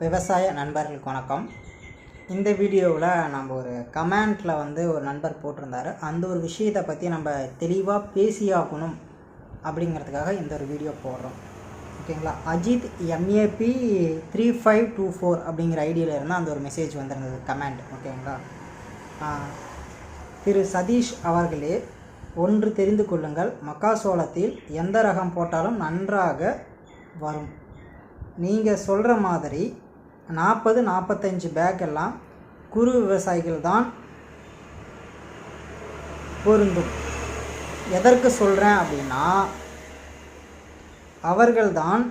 விவசாய நண்பர்களுக்கு வணக்கம். இந்த வீடியோவில் நம்ம ஒரு கமெண்ட்டில் வந்து ஒரு நண்பர் போட்டிருந்தார். அந்த ஒரு விஷயத்தை பற்றி நம்ம தெளிவாக பேசியாகணும் அப்படிங்கிறதுக்காக இந்த ஒரு வீடியோ போடுறோம். ஓகேங்களா Ajith MAP three five two four அப்படிங்கிற ஐடியில் இருந்தால் அந்த ஒரு மெசேஜ் வந்திருந்தது கமெண்ட் ஓகேங்களா திரு சதீஷ் அவர்களே ஒன்று தெரிந்து கொள்ளுங்கள். மக்காசோளத்தில் எந்த ரகம் போட்டாலும் நன்றாக வரும். நீங்கள் சொல்கிற மாதிரி நாற்பது நாற்பத்தஞ்சு பேக் எல்லாம் குறு விவசாயிகள் தான் பொருந்தும். எதற்கு சொல்கிறேன் அப்படின்னா அவர்கள்தான்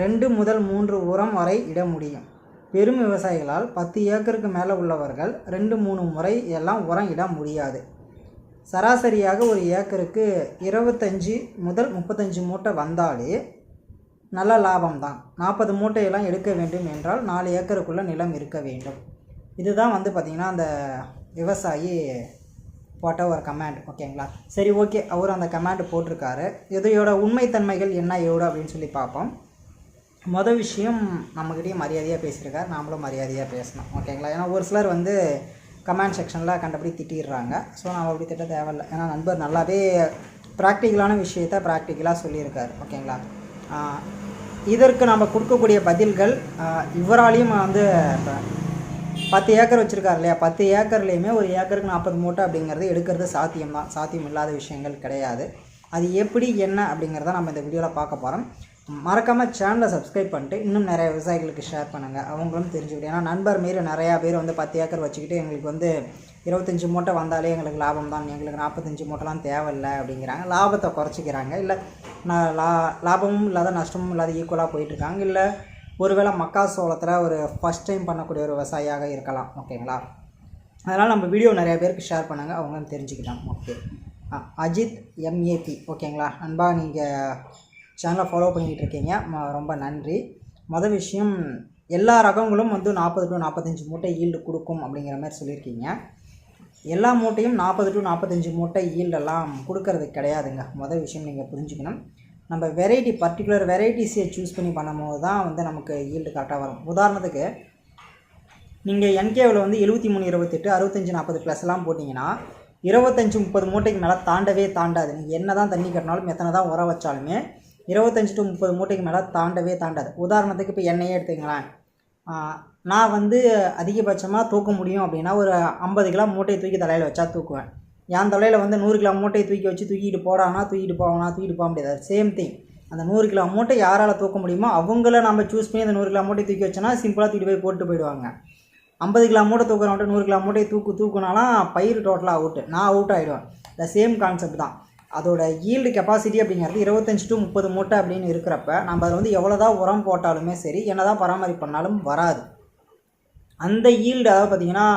ரெண்டு முதல் மூன்று உரம் வரை இட முடியும். பெரும் விவசாயிகளால் பத்து ஏக்கருக்கு மேலே உள்ளவர்கள் ரெண்டு மூணு முறை எல்லாம் உரம் இட முடியாது. சராசரியாக ஒரு ஏக்கருக்கு இருபத்தஞ்சி முதல் முப்பத்தஞ்சு மூட்டை வந்தாலே நல்ல லாபம் தான் நாற்பது மூட்டையெல்லாம் எடுக்க வேண்டும் என்றால் நாலு ஏக்கருக்குள்ளே நிலம் இருக்க வேண்டும். இதுதான் வந்து பார்த்திங்கன்னா அந்த விவசாயி போட்ட ஒரு கமெண்ட் ஓகேங்களா சரி ஓகே அவர் அந்த கமாண்ட் போட்டிருக்காரு. இதையோட உண்மைத்தன்மைகள் என்ன எவ்வளோ அப்படின்னு சொல்லி பார்ப்போம். மொதல் விஷயம் நம்மக்கிட்டேயும் மரியாதையாக பேசியிருக்கார். நாமளும் மரியாதையாக பேசணும் ஓகேங்களா ஏன்னா ஒரு சிலர் வந்து கமெண்ட் செக்ஷனில் கண்டபடி திட்டிடுறாங்க. ஸோ நான் அப்படி திட்ட தேவையில்லை. ஏன்னா நண்பர் நல்லாவே ப்ராக்டிக்கலான விஷயத்த ப்ராக்டிக்கலாக சொல்லியிருக்காரு ஓகேங்களா இதற்கு நம்ம கொடுக்கக்கூடிய பதில்கள் இவராலையும் வந்து இப்போ பத்து ஏக்கர் வச்சுருக்காரு இல்லையா? பத்து ஏக்கர்லேயுமே ஒரு ஏக்கருக்கு நாற்பது மூட்டை அப்படிங்கிறது எடுக்கிறது சாத்தியம் தான். சாத்தியம் இல்லாத விஷயங்கள் கிடையாது. அது எப்படி என்ன அப்படிங்கிறத நம்ம இந்த வீடியோவில் பார்க்க போகிறோம் மறக்காமல் சேனலை சப்ஸ்கிரைப் பண்ணிட்டு இன்னும் நிறைய விவசாயிகளுக்கு ஷேர் பண்ணுங்கள் அவங்களும் தெரிஞ்சுக்கிட்டு ஏன்னா நண்பர் மாரி நிறையா பேர் வந்து பத்து ஏக்கர் வச்சுக்கிட்டு எங்களுக்கு வந்து இருபத்தஞ்சி மூட்டை வந்தாலே எங்களுக்கு லாபம் தான். எங்களுக்கு நாற்பத்தஞ்சு மூட்டைலாம் தேவையில்லை அப்படிங்கிறாங்க. லாபத்தை குறைச்சிக்கிறாங்க. இல்லை நான் லா லாபமும் இல்லாத நஷ்டமும் இல்லாத ஈக்குவலாக போயிட்டுருக்காங்க. இல்லை ஒருவேளை மக்காசோளத்தில் ஒரு ஃபஸ்ட் டைம் பண்ணக்கூடிய ஒரு விவசாயியாக இருக்கலாம். ஓகேங்களா? அதனால் நம்ம வீடியோ நிறைய பேருக்கு ஷேர் பண்ணுங்கள் அவங்களும் தெரிஞ்சுக்கிட்டாங்க. ஓகே. அஜித் எம்ஏபி ஓகேங்களா? அன்பாக நீங்கள் சேனலை ஃபாலோ பண்ணிகிட்ருக்கீங்க இருக்கீங்க ம- ரொம்ப நன்றி. மொதல் விஷயம் எல்லா ரகங்களும் வந்து நாற்பது டு நாற்பத்தஞ்சு மூட்டை ஈல்டு கொடுக்கும் அப்படிங்கிற மாதிரி சொல்லியிருக்கீங்க. எல்லா மூட்டையும் நாற்பது டு நாற்பத்தஞ்சு மூட்டை ஈல்டெல்லாம் கொடுக்கறது கிடையாதுங்க. மொதல் விஷயம் நீங்கள் புரிஞ்சுக்கணும். நம்ம வெரைட்டி பர்டிகுலர் வெரைட்டிஸை சூஸ் பண்ணி பண்ணும்போது தான் வந்து நமக்கு ஈல்டு கரெக்டாக வரும். உதாரணத்துக்கு நீங்கள் என்கேவில் வந்து எழுபத்தி மூணு இருபத்தெட்டு அறுபத்தஞ்சு நாற்பது ப்ளஸ்லாம் போட்டிங்கன்னா இருபத்தஞ்சி முப்பது மூட்டைக்கு மேலே தாண்டவே தாண்டாது. நீங்கள் என்ன தான் தண்ணி கட்டினாலும் எத்தனை தான் உரம் வச்சாலுமே இருபத்தஞ்சி டு முப்பது மூட்டைக்கு மேலே தாண்டவே தாண்டாது. உதாரணத்துக்கு இப்போ எண்ணெயே எடுத்துக்கலாம் நான் வந்து அதிகபட்சமாக தூக்க முடியும் அப்படின்னா ஒரு ஐம்பது கிலோ மூட்டையை தூக்கி தலையில் வச்சா தூக்குவேன். என் தலையில் வந்து நூறு கிலோ மூட்டையை தூக்கி வச்சு தூக்கிட்டு போடானா தூக்கிட்டு போவானா தூக்கிட்டு போக முடியாது. சேம் திங் அந்த நூறு கிலோ மூட்டை யாரால் தூக்க முடியுமோ அவங்கள நம்ம சூஸ் பண்ணி அந்த நூறு கிலோ மூட்டை தூக்கி வச்சோன்னா சிம்பிளாக தூக்கிட்டு போய் போட்டு போயிடுவாங்க. ஐம்பது கிலோ மூட்டை தூக்குறவன்ட்டு நூறு கிலோ மூட்டையை தூக்கு தூக்குனாலாம் பயிர் டோட்டலாக அவுட்டு நான் அவுட் ஆகிடுவேன் இந்த சேம் கான்செப்ட் தான். அதோட ஈல்டு கெப்பாசிட்டி அப்படிங்கிறது இருபத்தஞ்சி டு முப்பது மூட்டை அப்படின்னு இருக்கிறப்ப நம்ம அதில் வந்து எவ்வளோ தான் உரம் போட்டாலுமே சரி என்ன தான் பராமரிப்பு பண்ணாலும் வராது. அந்த ஈல்டு அதாவது பார்த்தீங்கன்னா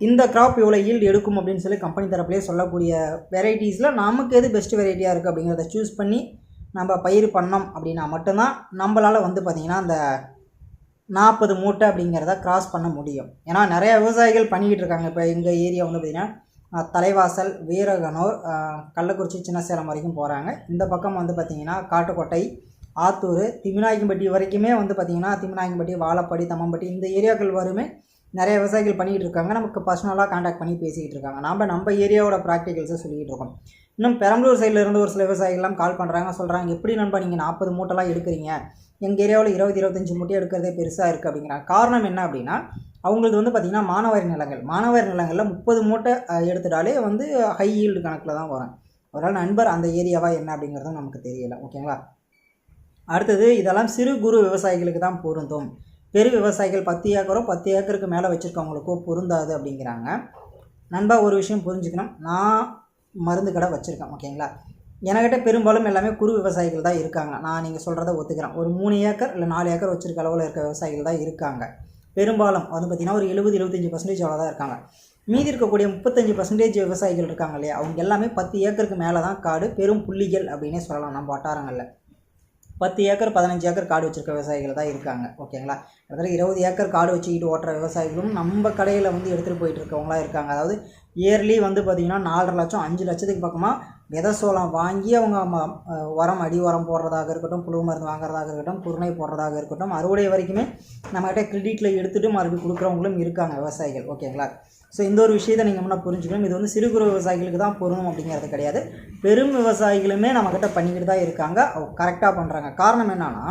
இந்த க்ராப் இவ்வளோ ஈல்டு எடுக்கும் அப்படின்னு சொல்லி கம்பெனி தரப்புலேயே சொல்லக்கூடிய வெரைட்டிஸில் நமக்கு எது பெஸ்ட் வெரைட்டியாக இருக்குது அப்படிங்கிறத சூஸ் பண்ணி நம்ம பயிர் பண்ணோம் அப்படின்னா மட்டும்தான் நம்மளால் வந்து பார்த்திங்கன்னா அந்த நாற்பது மூட்டை அப்படிங்கிறத க்ராஸ் பண்ண முடியும். ஏன்னா நிறையா விவசாயிகள் பண்ணிக்கிட்டு இருக்காங்க. இப்போ எங்கள் ஏரியா வந்து பார்த்திங்கன்னா தலைவாசல் வீரகனூர் கள்ளக்குறிச்சி சின்ன சேலம் வரைக்கும் போகிறாங்க இந்த பக்கம் வந்து பார்த்திங்கன்னா காட்டுக்கோட்டை ஆத்தூர் திமிநாயக்கம்பட்டி வரைக்குமே வந்து பார்த்திங்கன்னா திமிநாயக்கம்பட்டி வாழப்படி தம்மம்பட்டி இந்த ஏரியாக்கள் வருமே நிறைய விவசாயிகள் பண்ணிக்கிட்டு இருக்காங்க. நமக்கு பர்சனலாக காண்டாக்ட் பண்ணி பேசிக்கிட்டு இருக்காங்க. நம்ம நம்ம ஏரியாவோட ப்ராக்டிகல்ஸை சொல்லிக்கிட்டு இருக்கோம். இன்னும் பெரம்பலூர் சைடில் இருந்து ஒரு சில விவசாயிகள்லாம் கால் பண்ணுறாங்க சொல்கிறாங்க எப்படி நண்பா நீங்கள் நாற்பது மூட்டைலாம் எடுக்கிறீங்க? எங்கள் ஏரியாவில் இருபது இருபத்தஞ்சி மூட்டை எடுக்கிறதே பெருசாக இருக்குது அப்படிங்கிறாங்க. காரணம் என்ன அப்படின்னா அவங்களுக்கு வந்து பார்த்திங்கன்னா மானாவாரி நிலங்கள். மானாவாரி நிலங்களில் முப்பது மூட்டை எடுத்துட்டாலே வந்து ஹை ஈல்டு கணக்கில் தான் வரும். ஒரு நண்பர் அந்த ஏரியாவா என்ன அப்படிங்கிறதும் நமக்கு தெரியல. ஓகேங்களா அடுத்தது இதெல்லாம் சிறு குறு விவசாயிகளுக்கு தான் பொருந்தும். பெரு விவசாயிகள் பத்து ஏக்கரோ பத்து ஏக்கருக்கு மேலே வச்சுருக்கவங்களுக்கோ பொருந்தாது அப்படிங்கிறாங்க. நண்பா ஒரு விஷயம் புரிஞ்சுக்கணும். நான் மருந்து கடை வச்சுருக்கேன். ஓகேங்களா என்கிட்ட பெரும்பாலும் எல்லாமே குறு விவசாயிகள் தான் இருக்காங்க. நான் நீங்கள் சொல்கிறத ஒத்துக்கிறேன். ஒரு மூணு ஏக்கர் இல்லை நாலு ஏக்கர் வச்சுருக்க அளவில் இருக்க விவசாயிகள் தான் இருக்காங்க. பெரும்பாலும் வந்து பார்த்திங்கன்னா ஒரு எழுபது எழுபத்தஞ்சு பர்சன்டேஜ் அவ்வளோ தான் இருக்காங்க. மீதி இருக்கக்கூடிய முப்பத்தஞ்சு பர்சன்டேஜ் விவசாயிகள் இருக்காங்க இல்லையா? அவங்க எல்லாமே பத்து ஏக்கருக்கு மேலே தான் காடு பெரும் புள்ளிகள் அப்படின்னே சொல்லலாம் நம்ம வட்டாரங்களில். பத்து ஏக்கர் பதினஞ்சு ஏக்கர் காடு வச்சுருக்க விவசாயிகள் தான் இருக்காங்க. ஓகேங்களா? அதாவது இருபது ஏக்கர் காடு வச்சுக்கிட்டு ஓட்டுற விவசாயிகளும் நம்ம கடையில் வந்து எடுத்துகிட்டு போயிட்டு இருக்கவங்களாம் இருக்காங்க. அதாவது இயர்லி வந்து பார்த்திங்கன்னா நாலரை லட்சம் அஞ்சு லட்சத்துக்கு பக்கமாக விதை சோளம் வாங்கி அவங்க ம- உரம் அடி உரம் போடுறதாக இருக்கட்டும் புழு மருந்து வாங்குறதாக இருக்கட்டும் குருணை போடுறதாக இருக்கட்டும் அறுவடை வரைக்குமே நம்மகிட்ட கிரெடிட்டில் எடுத்துகிட்டு மறுபடியும் கொடுக்குறவங்களும் இருக்காங்க விவசாயிகள் ஓகேங்களா ஸோ இந்த ஒரு விஷயத்தை நீங்கள் முன்னே புரிஞ்சுக்கணும். இது வந்து சிறு குறு விவசாயிகளுக்கு தான் பொருணும் அப்படிங்கிறது கிடையாது. பெரும் விவசாயிகளுமே நம்மக்கிட்ட பண்ணிக்கிட்டு தான் இருக்காங்க. கரெக்டாக பண்ணுறாங்க காரணம் என்னன்னா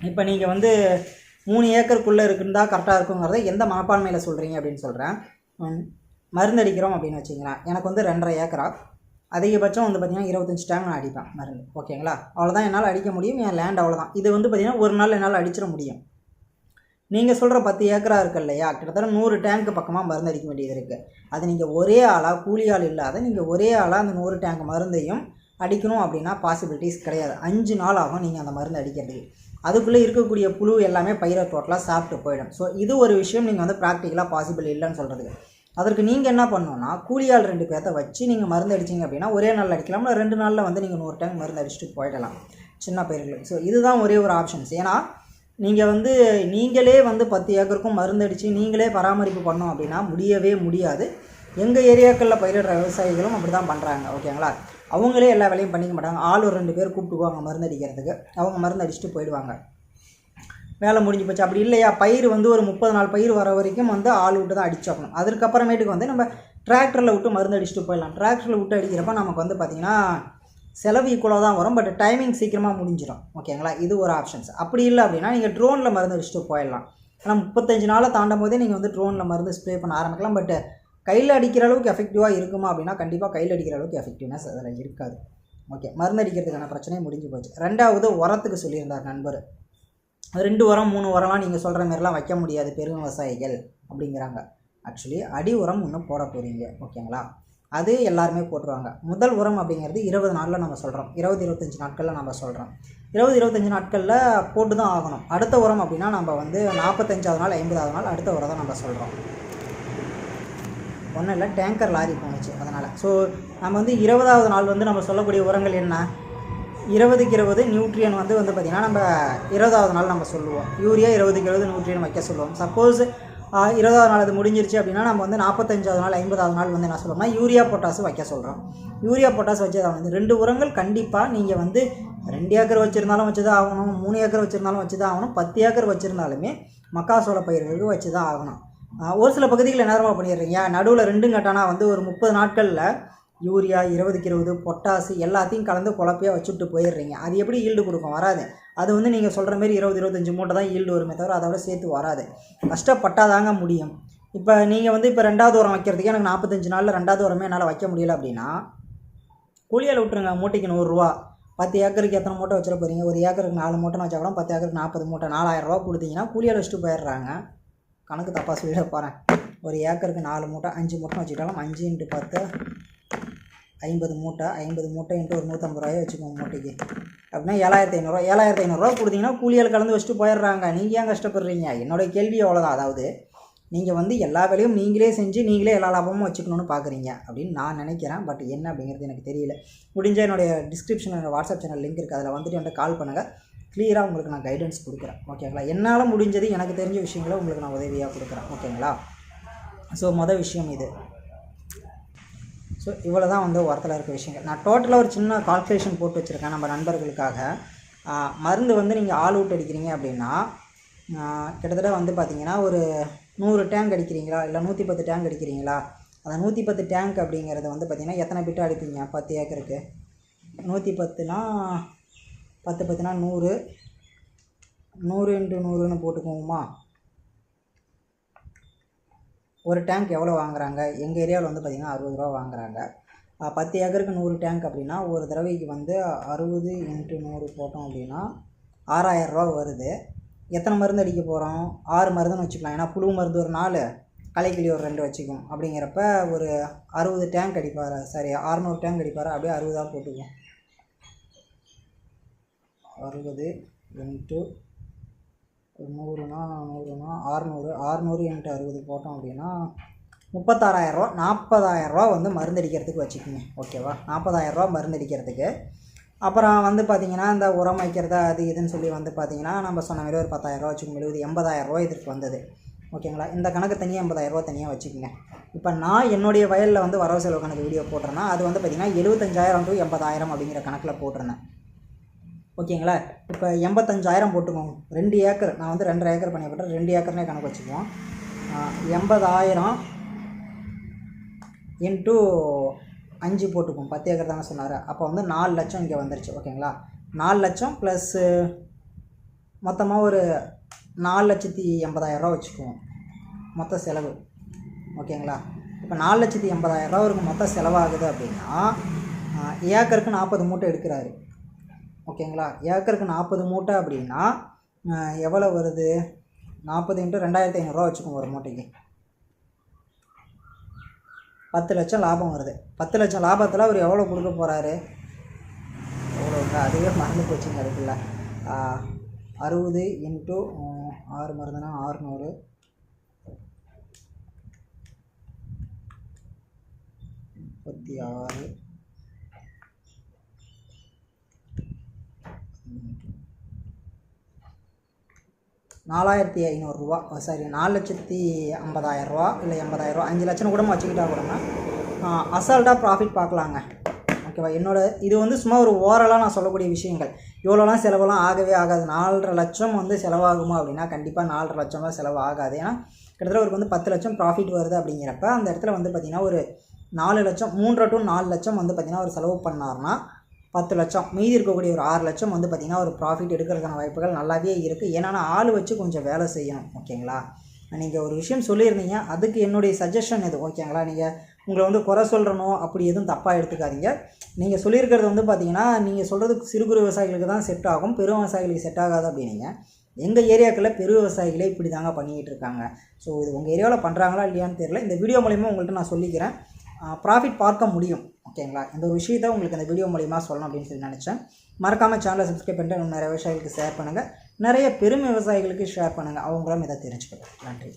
இப்போ நீங்கள் வந்து மூணு ஏக்கருக்குள்ளே இருக்குன்னு கரெக்டாக இருக்குங்கிறத எந்த மனப்பான்மையில் சொல்கிறீங்க அப்படின்னு சொல்கிறேன் மருந்தடிக்கிறோம் அப்படின்னு வச்சிங்களேன் எனக்கு வந்து ரெண்டரை ஏக்கரா. அதிகபட்சம் வந்து பார்த்திங்கன்னா இருபத்தஞ்சி டேங்க் நான் அடிப்பேன் மருந்து. ஓகேங்களா? அவ்வளோதான் என்னால் அடிக்க முடியும். என் லேண்ட் அவ்வளோதான் இது வந்து பார்த்திங்கன்னா ஒரு நாள் என்னால் அடிச்சிட முடியும். நீங்கள் சொல்கிற பத்து ஏக்கரா இருக்கு இல்லையா? கிட்டத்தட்ட நூறு டேங்க் பக்கமாக மருந்து அடிக்க வேண்டியது இருக்குது அது நீங்கள் ஒரே ஆளாக கூலி ஆள் இல்லாத நீங்கள் ஒரே ஆளாக அந்த நூறு டேங்க் மருந்தையும் அடிக்கணும் அப்படின்னா பாசிபிலிட்டிஸ் கிடையாது. அஞ்சு நாள் ஆகும் நீங்கள் அந்த மருந்து அடிக்கிறதுக்கு. அதுக்குள்ளே இருக்கக்கூடிய புழு எல்லாமே பயிரை டோட்டலாக சாப்பிட்டு போயிடும். ஸோ இது ஒரு விஷயம் நீங்கள் வந்து ப்ராக்டிக்கலாக பாசிபிள் இல்லைன்னு சொல்கிறதுக்கு அதற்கு நீங்கள் என்ன பண்ணணும்னா கூலியால் ரெண்டு பேர்த்த வச்சு நீங்கள் மருந்து அடிச்சிங்க அப்படின்னா ஒரே நாளில் அடிக்கலாம். இல்லை ரெண்டு நாளில் வந்து நீங்கள் நூறு டைம் மருந்து அடிச்சுட்டு போயிடலாம். சின்ன பயிர்களுக்கு. ஸோ இதுதான் ஒரே ஒரு ஆப்ஷன்ஸ் ஏன்னா நீங்கள் வந்து நீங்களே வந்து பத்து ஏக்கருக்கும் மருந்து அடித்து நீங்களே பராமரிப்பு பண்ணோம் அப்படின்னா முடியவே முடியாது. எங்கள் ஏரியாக்களில் பயிரிடுற விவசாயிகளும் அப்படி தான் பண்ணுறாங்க ஓகேங்களா? அவங்களே எல்லா வேலையும் பண்ணிக்க மாட்டாங்க. ஆள் ஒரு ரெண்டு பேர் கூப்பிட்டுக்குவாங்க மருந்து அடிக்கிறதுக்கு. அவங்க மருந்து அடிச்சுட்டு போயிடுவாங்க. வேலை முடிஞ்சு போச்சு. அப்படி இல்லையா? பயிர் வந்து ஒரு முப்பது நாள் பயிர் வர வரைக்கும் வந்து ஆள் விட்டு தான் அடிச்சோக்கணும் அதுக்கப்புறமேட்டுக்கு வந்து நம்ம டிராக்டரில் விட்டு மருந்து அடிச்சுட்டு போயிடலாம். டிராக்டரில் விட்டு அடிக்கிறப்ப நமக்கு வந்து பார்த்திங்கன்னா செலவு ஈக்குவலாக தான் வரும். பட் டைமிங் சீக்கிரமாக முடிஞ்சிடும் ஓகேங்களா இது ஒரு ஆப்ஷன்ஸ் அப்படி இல்லை அப்படின்னா நீங்கள் ட்ரோனில் மருந்து அடிச்சுட்டு போயிடலாம். ஆனால் முப்பத்தஞ்சு நாளை தாண்டும் போதே நீங்கள் வந்து ட்ரோனில் மருந்து ஸ்ப்ரே பண்ண ஆரம்பிக்கலாம். பட் கையில் அடிக்கிற அளவுக்கு எஃபெக்டிவாக இருக்குமா அப்படின்னா கண்டிப்பாக கையில் அடிக்கிற அளவுக்கு எஃபெக்டிவ்னஸ் அதில் இருக்காது. ஓகே மருந்து அடிக்கிறதுக்கான பிரச்சனையும் முடிஞ்சு போச்சு. ரெண்டாவது உரத்துக்கு சொல்லியிருந்தார் நண்பர். ரெண்டு உரம் மூணு உரம்லாம் நீங்கள் சொல்கிற மாதிரிலாம் வைக்க முடியாது பெரும் விவசாயிகள் அப்படிங்கிறாங்க. ஆக்சுவலி அடி உரம் இன்னும் போட போகிறீங்க ஓகேங்களா? அது எல்லாருமே போட்டுருவாங்க. முதல் உரம் அப்படிங்கிறது இருபது நாளில் நம்ம சொல்கிறோம் இருபது இருபத்தஞ்சி நாட்களில் நம்ம சொல்கிறோம் இருபது இருபத்தஞ்சி நாட்களில் போட்டு தான் ஆகணும். அடுத்த உரம் அப்படின்னா நம்ம வந்து நாற்பத்தஞ்சாவது நாள் ஐம்பதாவது நாள் அடுத்த உரம் தான் நம்ம சொல்கிறோம் ஒன்றும் இல்லை டேங்கர் லாரி போணுச்சு அதனால். ஸோ நம்ம வந்து இருபதாவது நாள் வந்து நம்ம சொல்லக்கூடிய உரங்கள் என்ன? இருபதுக்கு இருபது நியூட்ரியன் வந்து வந்து பார்த்திங்கன்னா நம்ம இருபதாவது நாள் நம்ம சொல்லுவோம். யூரியா இருபதுக்கு இருபது நியூட்ரியன் வைக்க சொல்லுவோம். சப்போஸ் இருபதாவது நாள் அது முடிஞ்சிருச்சு அப்படின்னா நம்ம வந்து நாற்பத்தஞ்சாவது நாள் ஐம்பதாவது நாள் வந்து என்ன சொல்கிறோம்னா யூரியா பொட்டாஸ் வைக்க சொல்கிறோம் யூரியா பொட்டாஸ் வச்சு வந்து ரெண்டு உரங்கள் கண்டிப்பாக நீங்கள் வந்து ரெண்டு ஏக்கர் வச்சுருந்தாலும் வச்சு தான் ஆகணும் மூணு ஏக்கர் வச்சுருந்தாலும் வச்சு தான் ஆகணும் பத்து ஏக்கர் வச்சுருந்தாலுமே மக்காசோள பயிர்களுக்கு வச்சு தான் ஆகணும் ஒரு சில பகுதிகளில் என்ன பண்ணிடுறீங்க? நடுவில் ரெண்டும் கட்டானா வந்து ஒரு முப்பது நாட்களில் யூரியா இருபதுக்கு இருபது பொட்டாசு எல்லாத்தையும் கலந்து குழப்பையாக வச்சுட்டு போயிடுறீங்க. அது எப்படி ஈல்டு கொடுக்கும்? வராது. அது வந்து நீங்கள் சொல்கிற மாதிரி இருபது இருபத்தஞ்சி மூட்டை தான் ஈல்டு வருமே தவிர அதோட சேர்த்து வராது. கஷ்டப்பட்டாதாங்க முடியும். இப்போ நீங்கள் வந்து இப்போ ரெண்டாவது உரம் வைக்கிறதுக்கு எனக்கு நாற்பத்தஞ்சு நாளில் ரெண்டாவது உரமே என்னால் வைக்க முடியல அப்படின்னா கூலியால் விட்டுருங்க. மூட்டைக்கு நூறுரூவா பத்து ஏக்கருக்கு எத்தனை மூட்டை வச்சிட போகிறீங்க ஒரு ஏக்கருக்கு நாலு மூட்டைன்னு வச்சா கூட பத்து ஏக்கருக்கு நாற்பது மூட்டை நாலாயிரம் ரூபா கொடுத்தீங்கன்னா கூலியால் வச்சுட்டு போயிடுறாங்க. கணக்கு தப்பாக சொல்லிட போகிறேன் ஒரு ஏக்கருக்கு நாலு மூட்டை அஞ்சு மூட்டை வச்சுக்கிட்டாலும் அஞ்சு இன்ட்டு பத்து ஐம்பது மூட்டை ஐம்பது மூட்டை இன்ட்டு ஒரு நூற்றம்பது ரூபாயை வச்சுக்கோங்க மூட்டைக்கு. அப்படின்னா ஏழாயிரத்தி ஐநூறுரூவா ஏழாயிரத்தி ஐநூறுரூவா கொடுத்தீங்கன்னா கூலியால் கலந்து வச்சுட்டு போயிடுறாங்க. நீங்கள் ஏன் கஷ்டப்படுறீங்க? என்னோட கேள்வி அவ்வளோதான் அதாவது நீங்கள் வந்து எல்லா வேலையும் நீங்களே செஞ்சு நீங்களே எல்லா லாபமும் வச்சுக்கணும்னு பார்க்குறீங்க அப்படின்னு நான் நினைக்கிறேன். பட் என்ன அப்படிங்கிறது எனக்கு தெரியல. முடிஞ்ச என்னுடைய டிஸ்கிரிப்ஷனில் வாட்ஸ்அப் சேனல் லிங்க் இருக்குது அதில் வந்துட்டு என்கிட்ட கால் பண்ணுங்கள் கிளியராக உங்களுக்கு நான் கைடன்ஸ் கொடுக்குறேன். ஓகேங்களா என்னால் முடிஞ்சது எனக்கு தெரிஞ்ச விஷயங்களை உங்களுக்கு நான் உதவியாக கொடுக்குறேன். ஓகேங்களா ஸோ மொதல் விஷயம் இது. ஸோ இவ்வளோ தான் வந்து உரத்தில் இருக்க விஷயங்கள். நான் டோட்டலாக ஒரு சின்ன கால்குலேஷன் போட்டு வச்சுருக்கேன் நம்ம நண்பர்களுக்காக. மருந்து வந்து நீங்கள் ஆல் அவுட் அடிக்கிறீங்க அப்படின்னா கிட்டத்தட்ட வந்து பார்த்தீங்கன்னா ஒரு நூறு டேங்க் அடிக்கிறீங்களா? இல்லை நூற்றி பத்து டேங்க் அடிக்கிறீங்களா? அந்த நூற்றி பத்து டேங்க் அப்படிங்கிறது வந்து பார்த்தீங்கன்னா எத்தனை பிட்டு அடிப்பீங்க? பத்து ஏக்கருக்கு. நூற்றி பத்துனா பத்து பத்துனா நூறு. நூறு இன்ட்டு நூறுன்னு போட்டுக்குவோமா? ஒரு டேங்க் எவ்வளோ வாங்குறாங்க? எங்கள் ஏரியாவில் வந்து பார்த்திங்கன்னா அறுபது ரூபா வாங்குறாங்க. பத்து ஏக்கருக்கு நூறு டேங்க் அப்படின்னா ஒரு தடவைக்கு வந்து அறுபது இன்ட்டு நூறு போட்டோம் அப்படின்னா ஆறாயிரம் ரூபா வருது. எத்தனை மருந்து அடிக்க போகிறோம் ஆறு மருந்துன்னு வச்சுக்கலாம். ஏன்னா புழு மருந்து ஒரு நாலு களைக்கிளி ஒரு ரெண்டு வச்சுக்கும். அப்படிங்கிறப்ப ஒரு அறுபது டேங்க் அடிப்பார். சாரி அறநூறு டேங்க் அடிப்பார். அப்படியே அறுபதாக போட்டுக்குவோம். அறுபது இன்ட்டு நூறுனா நூறுனா ஆறுநூறு ஆறுநூறு என்கிட்ட அறுபது போட்டோம் அப்படின்னா முப்பத்தாறாயிரரூவா நாற்பதாயிரரூவா வந்து மருந்து அடிக்கிறதுக்கு வச்சுக்கோங்க ஓகேவா நாற்பதாயிரரூவா மருந்து அடிக்கிறதுக்கு அப்புறம் வந்து பார்த்திங்கன்னா இந்த உரம் வைக்கிறதா அது இதுன்னு சொல்லி வந்து பார்த்திங்கன்னா நம்ம சொன்ன மாதிரி ஒரு பத்தாயிரரூவா வச்சுக்கோங்க எழுபது எண்பதாயிரரூவா இதற்கு வந்தது. ஓகேங்களா இந்த கணக்கு தனியாக எண்பதாயிரரூவா தனியாக வச்சுக்கோங்க. இப்போ நான் என்னுடைய வயலில் வந்து வரவு செலவு கணக்கு வீடியோ போடுறேன்னா அது வந்து பார்த்திங்கன்னா எழுபத்தஞ்சாயிரம் டு எண்பதாயிரம் அப்படிங்கிற கணக்கில் போட்டிருந்தேன். ஓகேங்களா? இப்போ எண்பத்தஞ்சாயிரம் போட்டுக்கோங்க. ரெண்டு ஏக்கர் நான் வந்து ரெண்டரை ஏக்கர் பண்ணி போட்டேன் ரெண்டு ஏக்கர்னே கணக்கு வச்சுக்குவோம். எண்பதாயிரம் இன்ட்டு அஞ்சு போட்டுக்குவோம். பத்து ஏக்கர் தானே சொன்னார். அப்போ வந்து நாலு லட்சம் இங்கே வந்துருச்சு. ஓகேங்களா? நாலு லட்சம் ப்ளஸ்ஸு மொத்தமாக ஒரு நாலு லட்சத்தி எண்பதாயிரரூவா வச்சுக்குவோம். மொத்த செலவு. ஓகேங்களா? இப்போ நாலு லட்சத்தி எண்பதாயிரரூவா அவருக்கு மொத்த செலவாகுது அப்படின்னா ஏக்கருக்கு நாற்பது மூட்டை எடுக்கிறாரு. ஓகேங்களா? ஏக்கருக்கு நாற்பது மூட்டை அப்படின்னா எவ்வளோ வருது? நாற்பது இன்ட்டு ரெண்டாயிரத்தி ஐநூறுரூவா வச்சுக்கோங்க ஒரு மூட்டைக்கு. பத்து லட்சம் லாபம் வருது. பத்து லட்சம் லாபத்தில் அவர் எவ்வளோ கொடுக்க போகிறாரு எவ்வளோ அதுவே மறந்து போச்சுங்க அதுக்குள்ள. அறுபது இன்ட்டு ஆறு மருந்துனா ஆறுநூறு. முப்பத்தி ஆறு. நாலாயிரத்தி ஐநூறுரூவா சாரி நாலு லட்சத்தி ஐம்பதாயிரரூவா இல்லை எண்பதாயிரரூவா அஞ்சு லட்சம் கூட வச்சுக்கிட்டா கூடங்க அசால்ட்டாக ப்ராஃபிட் பார்க்கலாங்க. ஓகேவா? என்னோட இது வந்து சும்மா ஒரு ஓரலாக நான் சொல்லக்கூடிய விஷயங்கள். இவ்வளோலாம் செலவெல்லாம் ஆகவே ஆகாது. நாலரை லட்சம் வந்து செலவாகுமா அப்படின்னா கண்டிப்பாக நாலரை லட்சம்லாம் செலவு ஆகாது ஏன்னா கிட்டத்தட்ட ஒரு வந்து பத்து லட்சம் ப்ராஃபிட் வருது அப்படிங்கிறப்ப அந்த இடத்துல வந்து பார்த்திங்கன்னா ஒரு நாலு லட்சம் மூன்றரை டு நாலு லட்சம் வந்து பார்த்திங்கன்னா ஒரு செலவு பண்ணார்னா பத்து லட்சம் மீதி இருக்கக்கூடிய ஒரு ஆறு லட்சம் வந்து பார்த்திங்கன்னா ஒரு ப்ராஃபிட் எடுக்கிறதுக்கான வாய்ப்புகள் நல்லாவே இருக்குது ஏன்னா ஆள் வச்சு கொஞ்சம் வேலை செய்யணும் ஓகேங்களா? நீங்கள் ஒரு விஷயம் சொல்லியிருந்தீங்க அதுக்கு என்னுடைய சஜஷன் இது ஓகேங்களா? நீங்கள் உங்களை வந்து குறை சொல்கிறனோ அப்படி எதுவும் தப்பாக எடுத்துக்காதீங்க. நீங்கள் சொல்லியிருக்கிறது வந்து பார்த்தீங்கன்னா நீங்கள் சொல்கிறது சிறு குறு விவசாயிகளுக்கு தான் செட் ஆகும் பெரும் விவசாயிகளுக்கு செட் ஆகாது அப்படின்னீங்க. எங்கள் ஏரியாக்களில் பெரு விவசாயிகளே இப்படி தாங்க பண்ணிக்கிட்டு இருக்காங்க. ஸோ இது உங்கள் ஏரியாவில் பண்ணுறாங்களா இல்லையான்னு தெரியல. இந்த வீடியோ மூலிமா உங்கள்கிட்ட நான் சொல்லிக்கிறேன். ப்ராஃபிட் பார்க்க முடியும். ஓகேங்களா? இந்த ஒரு விஷயத்த உங்களுக்கு இந்த வீடியோ மூலிமா சொல்லணும் அப்படின்னு சொல்லி நினச்சேன். மறக்காமல் சேனலை சப்ஸ்கிரைப் பண்ணிட்டு இன்னும் நிறைய விவசாயிகளுக்கு ஷேர் பண்ணுங்கள் நிறைய பெரும் விவசாயிகளுக்கு ஷேர் பண்ணுங்கள் அவங்களும் இதை தெரிஞ்சுக்கலாம் நன்றி.